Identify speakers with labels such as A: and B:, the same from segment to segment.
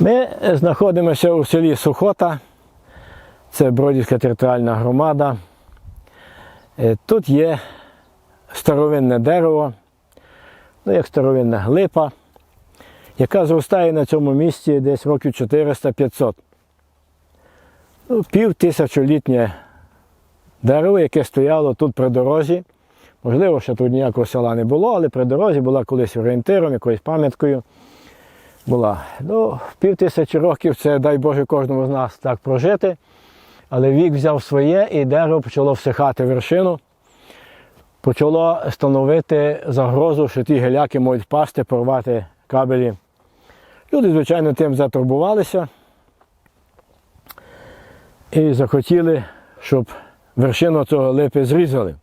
A: Ми знаходимося у селі Сухота, це Бродівська територіальна громада. Е, Тут є старовинне дерево, ну як старовинна глипа, яка зростає на цьому місці десь років 400-500. Ну, пів тисячолітнє дерево, яке стояло тут при дорозі. Можливо, що тут ніякого села не було, але при дорозі була колись орієнтиром, якоюсь пам'яткою була. Ну, пів тисячі років це, дай Боже, кожному з нас так прожити. Але вік взяв своє і дерево почало всихати вершину. Почало становити загрозу, що ті геляки можуть впасти, порвати кабелі. Люди, звичайно, тим затурбувалися і захотіли, щоб вершину цього липи зрізали.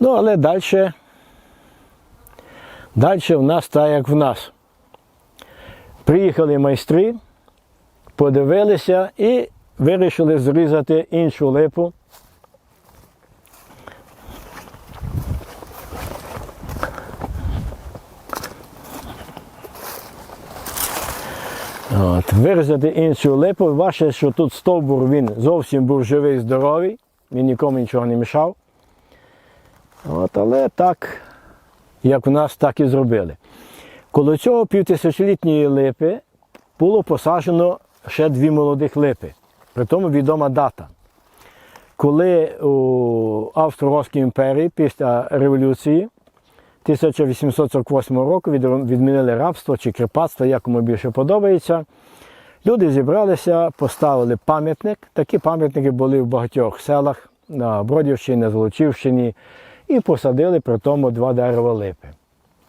A: Ну, але далі, далі в нас так, як в нас. Приїхали майстри, подивилися і вирішили зрізати іншу липу. От, вирізати іншу липу. Ваше, що тут стовбур він зовсім був живий, здоровий, він нікому нічого не мішав. От, але так, як в нас, так і зробили. Коло цього півтисячолітньої липи було посаджено ще дві молодих липи. При тому відома дата. Коли у Австро-Угорській імперії після революції 1848 року відмінили рабство чи кріпацтво, як кому більше подобається. Люди зібралися, поставили пам'ятник. Такі пам'ятники були в багатьох селах на Бродівщині, Золочівщині, і посадили при тому два дерева липи.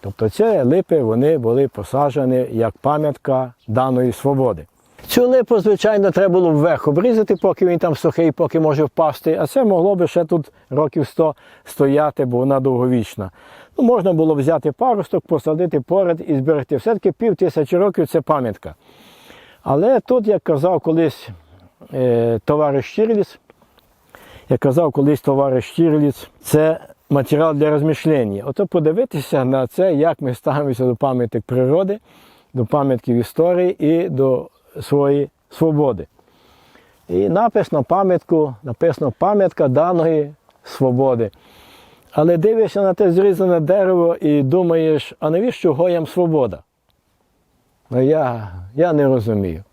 A: Тобто ці липи вони були посаджені як пам'ятка даної свободи. Цю липу, звичайно, треба було вверх обрізати, поки він там сухий, поки може впасти. А це могло би ще тут років 100 стояти, бо вона довговічна. Ну, можна було взяти паросток, посадити поряд і зберегти. Все-таки пів тисячі років це пам'ятка. Але тут, як казав колись е, товариш Щірліц, як казав колись товариш Щірліц, це матеріал для розмішлення. Ото подивитися на це, як ми ставимося до пам'яток природи, до пам'ятків історії і до своєї свободи. І напис на пам'ятку, написано пам'ятка даної свободи. Але дивишся на те зрізане дерево і думаєш, а навіщо гоям свобода? Ну я, я не розумію.